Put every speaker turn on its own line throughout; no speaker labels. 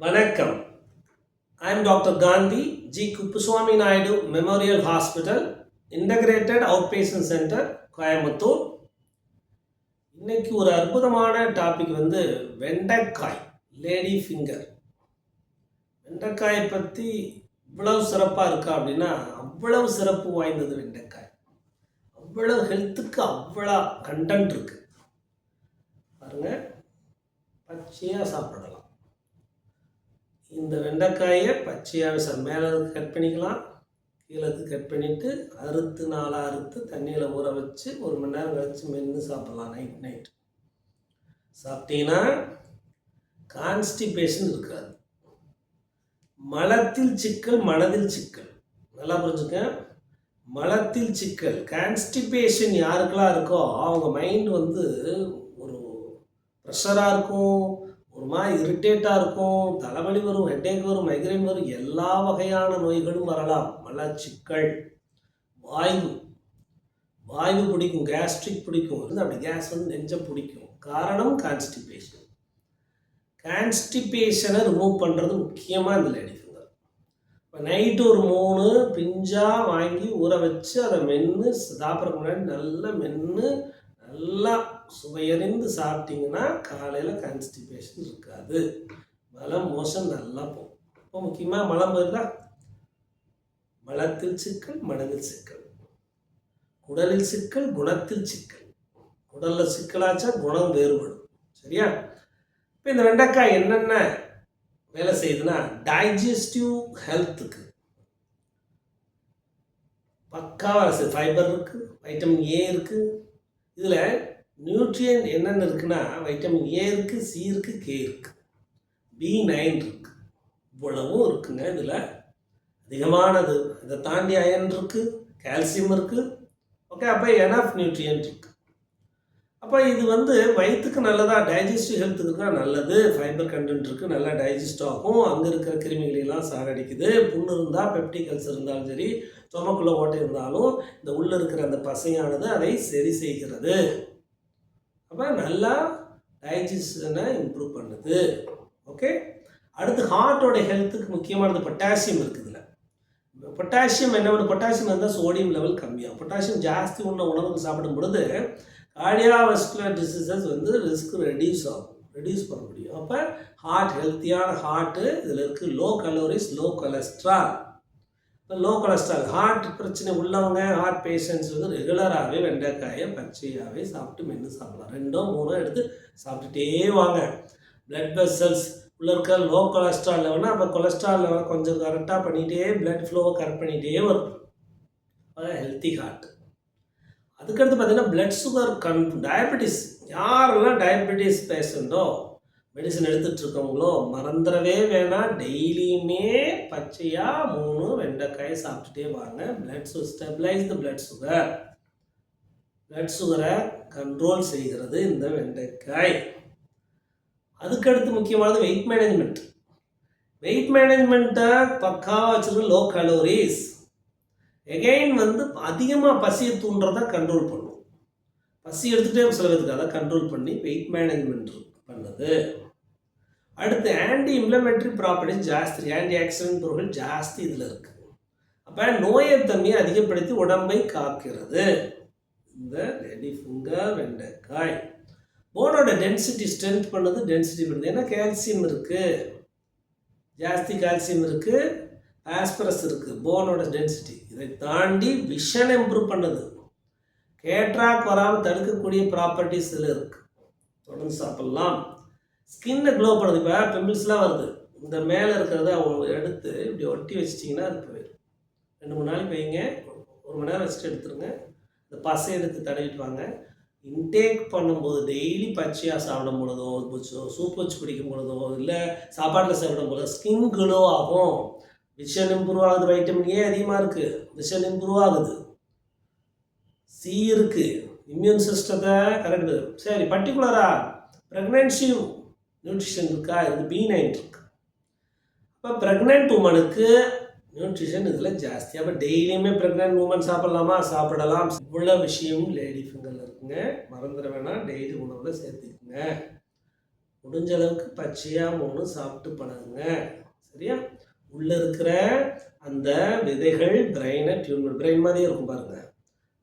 வணக்கம். I am doctor Gandhi G Kuppuswamy Naidu memorial hospital integrated out patient centre Coimbatore இன்னைக்கு ஒரு அற்புதமான topic வந்து வெண்டைக்காய் லேடி ஃபிங்கர் வெண்டைக்காயை பற்றி இவ்வளவு சிறப்பாக இருக்கா அப்படின்னா அவ்வளவு சிறப்பு வாய்ந்தது வெண்டைக்காய். அவ்வளவு ஹெல்த்துக்கு அவ்வளோ கண்டென்ட் இருக்குது பாருங்கள் பச்சையாக சாப்பிடலாம். இந்த வெண்டைக்காயை பச்சையாக சார் மேலே கட் பண்ணிக்கலாம். கீழே கட் பண்ணிவிட்டு அறுத்து நாளாக அறுத்து தண்ணியில் ஊற வச்சு ஒரு மணி நேரம் கழித்து மென்று சாப்பிட்லாம் நைட் நைட் சாப்பிட்டீங்கன்னா கான்ஸ்டிபேஷன் இருக்காது. மலத்தில் சிக்கல் மனதில் சிக்கல். நல்லா புரிஞ்சுக்க. மலத்தில் சிக்கல். கான்ஸ்டிபேஷன் யாருக்கெல்லாம் இருக்கோ அவங்க மைண்ட் வந்து ஒரு ப்ரெஷராக இருக்கும். ஒரு மாதிரி இரிட்டேட்டாக இருக்கும் தலைவலி வரும் ஹெட்டேக் வரும் மைக்ரைன் வரும் எல்லா வகையான நோய்களும் வரலாம். மலச்சிக்கல் வாயு வாயு பிடிக்கும் கேஸ்ட்ரிக் பிடிக்கும். இருந்து அப்படி கேஸ் வந்து நெஞ்ச பிடிக்கும். காரணம் கான்ஸ்டிபேஷன் கான்ஸ்டிபேஷனை ரிமூவ் பண்ணுறது முக்கியமாக இந்த லேடிஸுங்க இப்போ நைட்டு ஒரு மூணு பிஞ்சாக வாங்கி ஊற வச்சு அதை மென்று சாப்பிட்றதுக்கு முன்னாடி நல்லா மென்று நல்லா சுவையறிந்து சாப்பிட்டீங்கன்னா காலையில் கான்ஸ்டிபேஷன் இருக்காது. மலம் மோசம் நல்லா போகும். இப்போ முக்கியமாக மலம் வருதா மலத்தில் சிக்கல் மனதில் சிக்கல். குடலில் சிக்கல் குணத்தில் சிக்கல். குடலில் சிக்கலாச்சா குணம் வேறுபடும். சரியா? இப்போ இந்த வெண்டைக்காய் என்னென்ன வேலை செய்யுதுன்னா டைஜஸ்டிவ் ஹெல்த்துக்கு பக்காவாக செய்யுது ஃபைபர் இருக்குது வைட்டமின் ஏ இருக்குது இதில் நியூட்ரியன் என்னென்ன இருக்குன்னா வைட்டமின் ஏ இருக்குது சி இருக்குது கே இருக்குது பி நைன் இருக்குது இவ்வளவும் இருக்குங்க இதில். அதிகமானது. இதை தாண்டி அயன் இருக்குது கால்சியம் இருக்குது ஓகே அப்போ எனஃப் நியூட்ரியன்ட் இருக்குது அப்போ இது வந்து வயிற்றுக்கு நல்லதா டைஜஸ்டிவ் ஹெல்த்துக்கு தான் நல்லது. ஃபைபர் கண்டென்ட் இருக்குது நல்லா டைஜஸ்ட் ஆகும். அங்கே இருக்கிற கிருமிகளெல்லாம் சாரடிக்குது புண்ணு இருந்தால் பெப்டிகல்ஸ் இருந்தாலும் சரி சுமக்குள்ளே ஓட்டை இருந்தாலும் இந்த உள்ளே இருக்கிற அந்த பசையானது அதை சரி செய்கிறது. அப்போ நல்லா டைஜஷனை இம்ப்ரூவ் பண்ணுது. ஓகே அடுத்து ஹார்ட்டோட ஹெல்த்துக்கு முக்கியமானது பொட்டாசியம் இருக்குதுல பொட்டாசியம் என்ன பண்ணும் பொட்டாசியம் இருந்தால் சோடியம் லெவல் கம்மியாகும். பொட்டாசியம் ஜாஸ்தி உள்ள உணவுக்கு சாப்பிடும் பொழுது கார்டியாவஸ்குலர் டிசீசஸ் வந்து ரிஸ்க் ரெடியூஸ் ஆகும் ரெடியூஸ் பண்ண முடியும். அப்போ ஹார்ட் ஹெல்த்தியான ஹார்ட்டு இதில் இருக்குது லோ கலோரிஸ் லோ கொலஸ்ட்ரால் இப்போ லோ கொலஸ்ட்ரால் ஹார்ட் பிரச்சனை உள்ளவங்க ஹார்ட் பேஷண்ட்ஸ் வந்து ரெகுலராகவே வெண்டைக்காயை பச்சையாகவே சாப்பிட்டு மென்று சாப்பிடலாம். ரெண்டோ மூணோ எடுத்து சாப்பிட்டுட்டே வாங்க. பிளட் வெசல்ஸ் உள்ள இருக்க லோ கொலஸ்ட்ரால் லெவல்னா அப்போ கொலஸ்ட்ரால் லெவல் கொஞ்சம் கரெக்டாக பண்ணிகிட்டே பிளட் ஃப்ளோவை கரெக்ட் பண்ணிகிட்டே வரும். அதான் ஹெல்த்தி ஹார்ட் அதுக்கடுத்து பார்த்தீங்கன்னா பிளட் சுகர் கன் டயபெட்டிஸ் யாரெல்லாம் டயபெட்டிஸ் பேஷண்ட்டோ மெடிசன் எடுத்துகிட்டு இருக்கவங்களோ மறந்துடவே வேணாம். டெய்லியுமே பச்சையாக மூணு வெண்டைக்காயை சாப்பிட்டுட்டே வாங்க. பிளட் சு stabilise the blood sugar blood சுகரை கண்ட்ரோல் செய்கிறது இந்த வெண்டைக்காய். அதுக்கடுத்து முக்கியமானது வெயிட் மேனேஜ்மெண்ட் வெயிட் மேனேஜ்மெண்ட்டை பக்காவாக வச்சுருக்கு லோ கலோரிஸ் எகைன் வந்து அதிகமாக பசியை தூண்டுறதை கண்ட்ரோல் பண்ணும். பசி எடுத்துகிட்டே சில அதை கண்ட்ரோல் பண்ணி வெயிட் மேனேஜ்மெண்ட் பண்ணுது. அடுத்து ஆன்டி இம்ப்ளமெண்ட்ரி ப்ராப்பர்ட்டிஸ் ஜாஸ்தி. ஆன்டி ஆக்சிடென்ட் பொருட்கள் ஜாஸ்தி இதில் இருக்குது அப்போ நோயத்தன்மையை அதிகப்படுத்தி உடம்பை காக்கிறது. இந்த ரெடி ஃபுங்கா வெண்டைக்காய். போனோட டென்சிட்டி ஸ்ட்ரென்த் பண்ணது டென்சிட்டி பண்ணுது. ஏன்னா கால்சியம் இருக்குது ஜாஸ்தி கால்சியம் இருக்குது ஆஸ்பரஸ் இருக்குது போனோட டென்சிட்டி இதை தாண்டி விஷன் இம்ப்ரூவ் பண்ணுது. கேட்ராக் வராமல் தடுக்கக்கூடிய ப்ராப்பர்ட்டிஸ் இதில் இருக்குது தொடர்ந்து சாப்பிட்லாம். ஸ்கின்னை க்ளோ பண்ணுது. இப்போ பிம்பிள்ஸ்லாம் வருது. இந்த மேலே இருக்கிறத அவங்க எடுத்து இப்படி ஒட்டி வச்சிட்டிங்கன்னா அது போயிடும். ரெண்டு மூணு நாளைக்கு வைங்க. ஒரு மணி நேரம் வச்சுட்டு எடுத்துருங்க. இந்த பசை எடுத்து தடவிட்டு வாங்க. இன்டேக் பண்ணும்போது டெய்லி பச்சையாக சாப்பிடும் பொழுதோ சூப் வச்சு குடிக்கும் பொழுதோ இல்லை சாப்பாட்டில் சாப்பிடும் பொழுதோ ஸ்கின் க்ளோ ஆகும். விஷன் இம்ப்ரூவ் ஆகுது வைட்டமின் ஏ அதிகமாக இருக்குது விஷன் இம்ப்ரூவ் ஆகுது சி இருக்குது இம்யூன் சிஸ்டத்தை கரெக்டு சரி பர்டிகுலராக ப்ரெக்னென்சி நியூட்ரிஷன் இருக்கா? இது பி நைன் இருக்கு. இப்போ ப்ரெக்னென்ட் உமனுக்கு நியூட்ரிஷன் இதில் ஜாஸ்தி. அப்போ டெய்லியுமே ப்ரெக்னென்ட் உமன் சாப்பிட்லாமா? சாப்பிடலாம். இவ்வளோ விஷயம் லேடி ஃபிங்கரில் இருக்குங்க. மறந்துட வேணாம். டெய்லி உணவில் சேர்த்துக்குங்க. முடிஞ்ச அளவுக்கு பச்சையாக மூணு சாப்பிட்டு பழகுங்க. சரியா? உள்ளே இருக்கிற அந்த விதைகள் பிரெயினை டியூன் பண்ணு. பிரெயின் மாதிரியே இருக்கும் பாருங்க.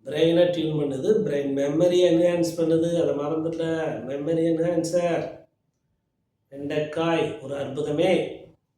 பிரெயினை டியூன் பண்ணுது. பிரெயின் மெமரி என்ஹான்ஸ் பண்ணுது. அதை மறந்துடல மெமரி என்ஹான்சர் வெண்டைக்காய் ஒரு அற்புதமே.